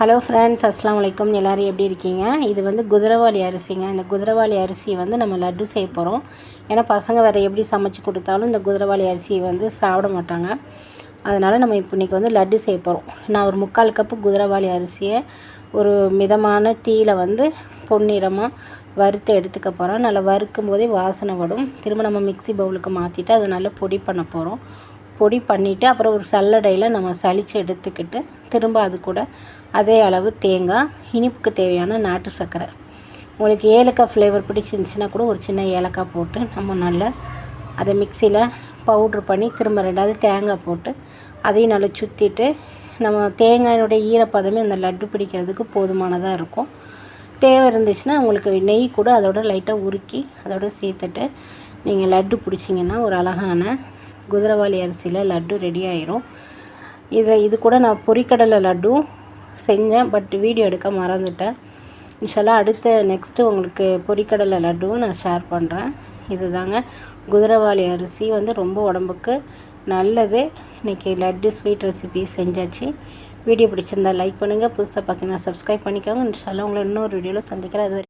Hello friends அஸ்லாம் வலைக்கம் எல்லோரும் எப்படி இருக்கீங்க? இது வந்து குதிரவாளி அரிசிங்க. இந்த குதிரவாளி அரிசி வந்து நம்ம லட்டு செய்ய போகிறோம் ஏன்னா பசங்க வேறு எப்படி சமைச்சு கொடுத்தாலும் இந்த குதிரவாளி அரிசியை வந்து சாப்பிட மாட்டாங்க. அதனால் நம்ம இப்போ இன்றைக்கி வந்து லட்டு செய்ய போகிறோம் நான் ஒரு முக்கால் கப்பு குதிரவாளி அரிசியை ஒரு மிதமான தீயில் வந்து பொன்னிறமாக வறுத்து எடுத்துக்க போகிறோம் நல்லா வறுக்கும் போதே வாசனை வரும். திரும்ப நம்ம மிக்சி பவுலுக்கு மாற்றிட்டு அதை நல்லா பொடி பண்ண போகிறோம் பொடி பண்ணிவிட்டு அப்புறம் ஒரு சல்லடையில் நம்ம சளிச்சு எடுத்துக்கிட்டு திரும்ப அது கூட அதே அளவு தேங்காய் இனிப்புக்கு தேவையான நாட்டு சர்க்கரை. உங்களுக்கு ஏலக்காய் ஃப்ளேவர் பிடிச்சிருந்துச்சின்னா கூட ஒரு சின்ன ஏலக்காய் போட்டு நம்ம நல்லா அதை மிக்சியில் பவுட்ரு பண்ணி திரும்ப ரெண்டாவது தேங்காய் போட்டு அதையும் நல்லா சுற்றிட்டு நம்ம தேங்காயினுடைய ஈரப்பதமே அந்த லட்டு பிடிக்கிறதுக்கு போதுமானதாக இருக்கும். தேவை இருந்துச்சுன்னா உங்களுக்கு நெய் கூட அதோட லைட்டாக உருக்கி அதோட சேர்த்துட்டு நீங்கள் லட்டு பிடிச்சிங்கன்னா ஒரு அழகான குதிரவாளி அரிசியில் லட்டு ரெடி ஆயிரும். இதை இது கூட நான் பொரிக்கடலை லட்டும் செஞ்சேன் பட் வீடியோ எடுக்க மறந்துட்டேன். இன்ஷால்லாம் அடுத்த நெக்ஸ்ட்டு உங்களுக்கு பொரிக்கடலை லட்டுவும் நான் ஷேர் பண்ணுறேன் இது தாங்க குதிரவாளி அரிசி வந்து ரொம்ப உடம்புக்கு நல்லது. இன்றைக்கி லட்டு ஸ்வீட் ரெசிபி செஞ்சாச்சு. வீடியோ பிடிச்சிருந்தா லைக் பண்ணுங்கள் புதுசாக பார்க்கணும் சப்ஸ்கிரைப் பண்ணிக்கோங்க. இன்ஷால்லாம் உங்களை இன்னொரு வீடியோவில் சந்திக்கிறேன். அது